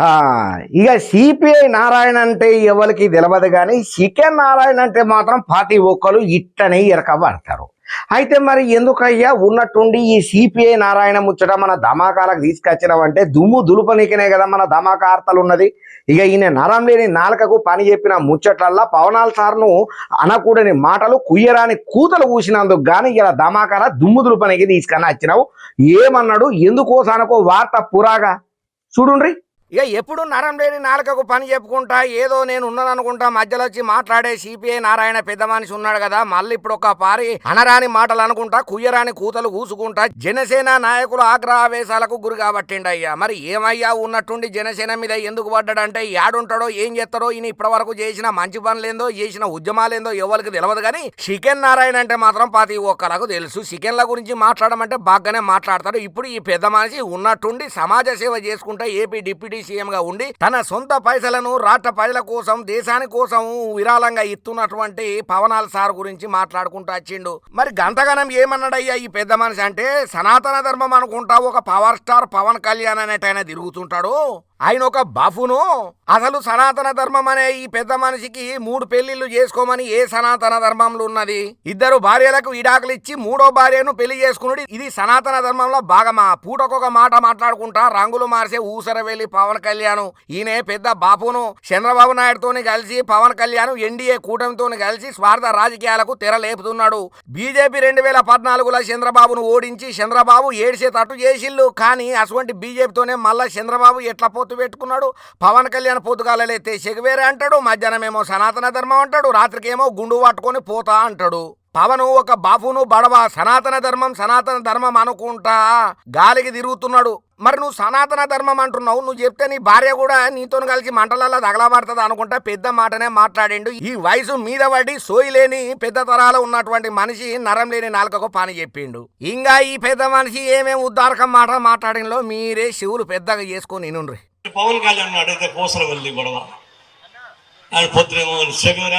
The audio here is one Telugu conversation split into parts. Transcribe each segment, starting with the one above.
ఆ, ఇక సిపిఐ నారాయణ అంటే ఎవరికి తెలియదు కానీ సికెన్ నారాయణ అంటే మాత్రం ప్రతి ఒక్కరు ఇట్టనే ఇరకబడతారు అయితే మరి ఎందుకయ్యా? ఉన్నట్టుండి ఈ సిపిఐ నారాయణ ముచ్చట మన ధమాకాలకు తీసుకొచ్చినామంటే దుమ్ము దులుపనికనే కదా మన ధమాకా వార్తలు ఉన్నది ఇక ఈయన నరం లేని నాలుకకు పని చెప్పిన ముచ్చట్లల్లా పవనాల్ సార్ను అనకూడని మాటలు కుయ్యరాని కూతలు కూసినందుకు గాని ఇలా ధమాకాల దుమ్ము దులుపనికి తీసుకొని వచ్చినావు. ఏమన్నాడు? ఎందుకోసానకో వార్త పురాగా? చూడుండ్రి. ఇక ఎప్పుడు నరం లేని నాలుకకు పని చెప్పుకుంటా ఏదో నేను ఉన్నాను అనుకుంటా మధ్యలో వచ్చి మాట్లాడే సిపిఐ నారాయణ పెద్ద మనిషి ఉన్నాడు కదా మళ్ళీ ఇప్పుడు ఒక పారి అనరాని మాటలు అనుకుంటా కుయ్యరాని కూతలు కూసుకుంటా జనసేన నాయకులు ఆగ్రహావేశాలకు గురి కాబట్టిండి అయ్యా మరి ఏమయ్యా ఉన్నట్టుండి జనసేన మీద ఎందుకు పడ్డాడంటే యాడుంటాడో ఏం చేస్తాడో ఈయన ఇప్పటి వరకు చేసిన మంచి పనులేందో చేసిన ఉద్యమాలేందో ఎవరికి తెలియదు కానీ చికెన్ నారాయణ అంటే మాత్రం ప్రతి ఒక్కలకు తెలుసు. చికెన్ల గురించి మాట్లాడమంటే బాగానే మాట్లాడతాడు. ఇప్పుడు ఈ పెద్ద మనిషి ఉన్నట్టుండి సమాజ సేవ చేసుకుంటా ఏపీ డిప్యూటీ సీఎం ఉండి తన సొంత పైసలను రాష్ట్ర ప్రజల కోసం దేశాని కోసం విరాళంగా ఇస్తున్నటువంటి పవనాల్ సార్ గురించి మాట్లాడుకుంటూ వచ్చిండు. మరి గంతగనం ఏమన్నాడయ్యా ఈ పెద్ద మనిషి అంటే సనాతన ధర్మం అనుకుంటా ఒక పవర్ స్టార్ పవన్ కళ్యాణ్ అనేటైనా ఆయన తిరుగుతుంటాడు? ఆయన ఒక బఫును. అసలు సనాతన ధర్మం అనే ఈ పెద్ద మనిషికి మూడు పెళ్ళిళ్ళు చేసుకోమని ఏ సనాతన ధర్మంలో ఉన్నది? ఇద్దరు భార్యలకు ఇడాకులు ఇచ్చి మూడో భార్యను పెళ్ళి చేసుకున్నాడు ఇది సనాతన ధర్మంలో భాగమా? పూటకొక మాట మాట్లాడుకుంటా రంగులు మార్చే ఊసర వెళ్ళి పవన్ కళ్యాణ్. ఈయనే పెద్ద బాపును చంద్రబాబు నాయుడుతోని కలిసి పవన్ కళ్యాణ్ ఎన్డీఏ కూటమితోని కలిసి స్వార్థ రాజకీయాలకు తెర లేపుతున్నాడు. బీజేపీ రెండు వేల పద్నాలుగులో చంద్రబాబును ఓడించి చంద్రబాబు ఏడిసేటట్టు చేసిల్లు కానీ అటువంటి బీజేపీతోనే మళ్ళా చంద్రబాబు ఎట్లా పొత్తు పెట్టుకున్నాడు. పవన్ కళ్యాణ్ పొద్దుగాలైతే సెగవేరే అంటాడు మధ్యాహ్నం ఏమో సనాతన ధర్మం అంటాడు రాత్రికేమో గుండు పట్టుకొని పోతా అంటాడు. పవను ఒక బాపును బడవ సనాతన ధర్మం సనాతన ధర్మం అనుకుంటా గాలికి తిరుగుతున్నాడు. మరి నువ్వు సనాతన ధర్మం అంటున్నావు. నువ్వు చెప్తే నీ భార్య కూడా నీతో కలిసి మంటలలో తగలబడుతుంది అనుకుంటా పెద్ద మాటనే మాట్లాడిండు. ఈ వయసు మీద పడి సోయిలేని పెద్ద తరాలు ఉన్నటువంటి మనిషి నరం లేని నాలుకకు పని చెప్పిండు. ఇంకా ఈ పెద్ద మనిషి ఏమేమి ఉద్దారకం మాట మాట్లాడినలో మీరే శివులు పెద్దగా చేసుకొని నినుండ్రి పవన్ కళ్యాణ్ అడిగితే కోసల వెళ్ళి గొడవ. ఆయన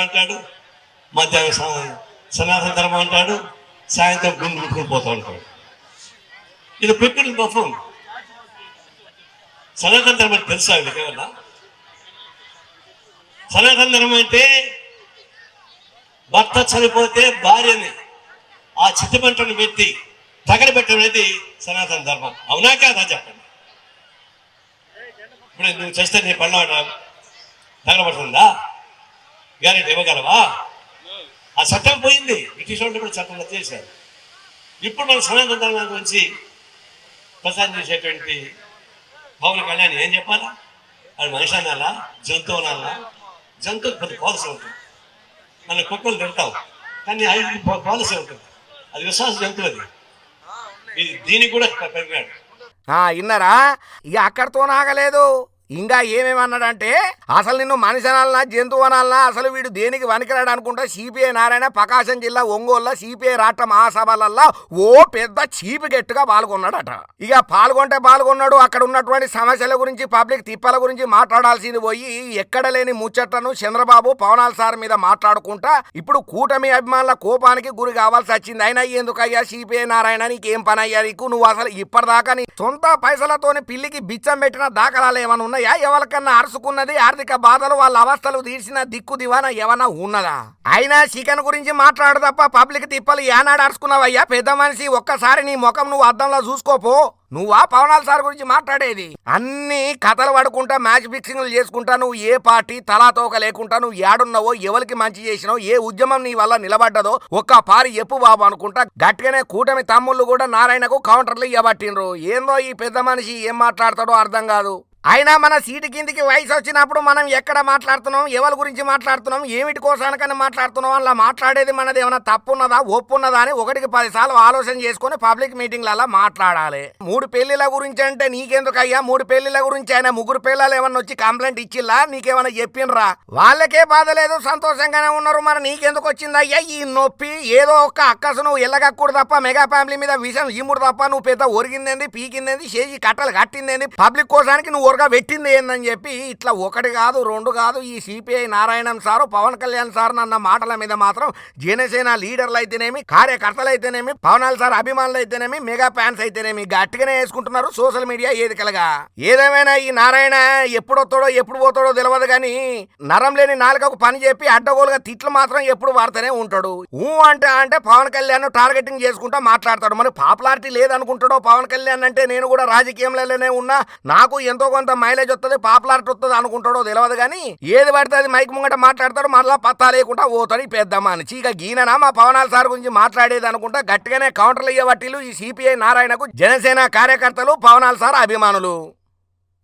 అంటాడు మధ్యాహ్నం సనాతన ధర్మం అంటాడు సాయంత్రం గుండు ముట్టుకుని పోతా ఉంటాడు. ఇది పెట్టిన బఫం సనాతన ధర్మం తెలుసా వీళ్ళకేమన్నా సనాతన ధర్మం అంటే భర్త చనిపోతే భార్యని ఆ చిత్తమంటను పెట్టి తగలబెట్టడం అనేది సనాతన ధర్మం. అవునా కాదా చెప్పండి? ఇప్పుడు నువ్వు చేస్తే నీ పళ్ళ తగలబడుతుందా? గ్యారెంటీ ఇవ్వగలవా? ఆ చట్టం పోయింది. బ్రిటిష్ వాళ్ళు కూడా చట్టం చేశారు. ఇప్పుడు మన సనాతన ధర్మం గురించి ప్రసాదం చేసేటువంటి పవన్ కళ్యాణ్ ఏం చెప్పాలా? అది మనిషి అనాలా? జంతువు అనాలా? జంతువు పెద్ద పాలసీ ఉంటుంది. మన కుక్కలు తింటావు కానీ ఐదు పాలసీ ఉంటుంది. అది విశ్వాస జంతువు అది. దీనికి కూడా పెరిగాడు ఆ అక్కడితో ఆగలేదు. ఇంకా ఏమేమన్నాడంటే అసలు నిన్ను మనిషి అనాలనా జంతువు అనాలనా అసలు వీడు దేనికి వనికిరాడు అనుకుంటా సిపిఐ నారాయణ ప్రకాశం జిల్లా ఒంగోలులో సిపిఐ రాష్ట్ర మహాసభలల్లో ఓ పెద్ద చీపు గెట్టుగా పాల్గొన్నాడట. ఇక పాల్గొంటే పాల్గొన్నాడు అక్కడ ఉన్నటువంటి సమస్యల గురించి పబ్లిక్ తిప్పల గురించి మాట్లాడాల్సింది పోయి ఎక్కడ లేని ముచ్చట్లను చంద్రబాబు పవనాల్ సార్ మీద మాట్లాడుకుంటా ఇప్పుడు కూటమి అభిమానుల కోపానికి గురి కావాల్సి వచ్చింది. అయినా ఎందుకయ్యా సిపిఐ నారాయణ నీకేం పని అయ్యా నీకు? నువ్వు అసలు ఇప్పటిదాకా నీ సొంత పైసలతోని పిల్లికి బిచ్చం పెట్టిన దాఖలాలు ఏమైనా ఉన్నదయ్యా ఎవరికన్నా అరుసుకున్నది ఆర్థిక బాధలు వాళ్ళ అవస్థలు తీర్చిన దిక్కు దివాన ఏమన్నా ఉన్నదా? అయినా చికెన్ గురించి మాట్లాడు తప్ప పబ్లిక్ తిప్పలు ఏనాడు అరుచుకున్నావయ్యా పెద్ద మనిషి ఒక్కసారి నీ ముఖం నువ్వు అద్దంలో చూసుకోపో నువ్వా పవనాల సార్ గురించి మాట్లాడేది? అన్ని కథలు పడుకుంటా మ్యాచ్ ఫిక్సింగ్లు చేసుకుంటా నువ్వు ఏ పార్టీ తలాతోక లేకుండా నువ్వు ఏడున్నావో ఎవరికి మంచి చేసినావో ఏ ఉద్యమం నీ వల్ల నిలబడ్డదో ఒక్క పారి ఎప్పు బాబు అనుకుంటా గట్టిగానే కూటమి తమ్ముళ్ళు కూడా నారాయణకు కౌంటర్లు ఇవ్వబట్టిండ్రు ఏందో ఈ పెద్ద మనిషి ఏం మాట్లాడతాడో అర్థం కాదు. అయినా మన సీటు కిందికి వయసు వచ్చినప్పుడు మనం ఎక్కడ మాట్లాడుతున్నాం ఎవరి గురించి మాట్లాడుతున్నాం ఏమిటి కోసానికని మాట్లాడుతున్నాం అలా మాట్లాడేది మనది ఏమైనా తప్పున్నదా ఒప్పున్నదా అని ఒకటికి పదిసార్లు ఆలోచన చేసుకొని పబ్లిక్ మీటింగ్లలో మాట్లాడాలి. మూడు పెళ్ళిల గురించి అంటే నీకెందుకు అయ్యా మూడు పెళ్ళిల గురించి ఆయన ముగ్గురు పిల్లలు ఏమన్నా వచ్చి కంప్లైంట్ ఇచ్చిల్లా? నీకేమైనా చెప్పినరా? వాళ్ళకే బాధ లేదు సంతోషంగానే ఉన్నారు మరి నీకెందుకు వచ్చిందయ్యా? ఈ నొప్పి ఏదో ఒక్క అక్కసు నువ్వు ఎల్లగక్కుడు తప్ప మెగా ఫ్యామిలీ మీద విషయం ఇమ్ముడు తప్ప నువ్వు పెద్ద ఒరిగిందేంది పీకిందేంది చేసి కట్టలు కట్టిందేంది పబ్లిక్ కోసానికి నువ్వు జోరుగా పెట్టింది ఏందని చెప్పి ఇట్లా ఒకటి కాదు రెండు కాదు ఈ CPI Narayanan sir Pawan Kalyan sir అన్న మాటల మీద మాత్రం జనసేన లీడర్లు అయితేనేమి కార్యకర్తలు అయితేనేమి పవనాల్ సార్ అభిమానులు అయితేనేమి మెగా ఫ్యాన్స్ అయితేనేమి గట్టిగానే వేసుకుంటున్నారు సోషల్ మీడియా ఏదికలుగా. ఏదేమైనా ఈ నారాయణ ఎప్పుడు వస్తాడో ఎప్పుడు పోతాడో తెలియదు కానీ నరం లేని నాలుకకు పని చెప్పి అడ్డగోలుగా తిట్లు మాత్రం ఎప్పుడు వాడుతూనే ఉంటాడు. ఊ అంటే అంటే పవన్ కళ్యాణ్ టార్గెటింగ్ చేసుకుంటా మాట్లాడతాడు. మరి పాపులారిటీ లేదనుకుంటాడో పవన్ కళ్యాణ్ అంటే నేను కూడా రాజకీయంలోనే ఉన్నా నాకు ఎంతో కొంత మైలేజ్ వస్తుంది పాపులారిటీ వస్తుంది అనుకుంటాడో తెలియదు కానీ ఏది పడితే అది మైక్ ముంగట మాట్లాడతాడు మళ్ళా పత్తా లేకుండా పోతాడు పెద్దమ్మా అని. చీక గీననా? మా పవనాల సార్ గురించి మాట్లాడేది అనుకుంటా గట్టిగానే కౌంటర్లు ఇయ్యబట్టిలు ఈ సిపిఐ నారాయణకు జనసేన కార్యకర్తలు పవనాల సార్ అభిమానులు.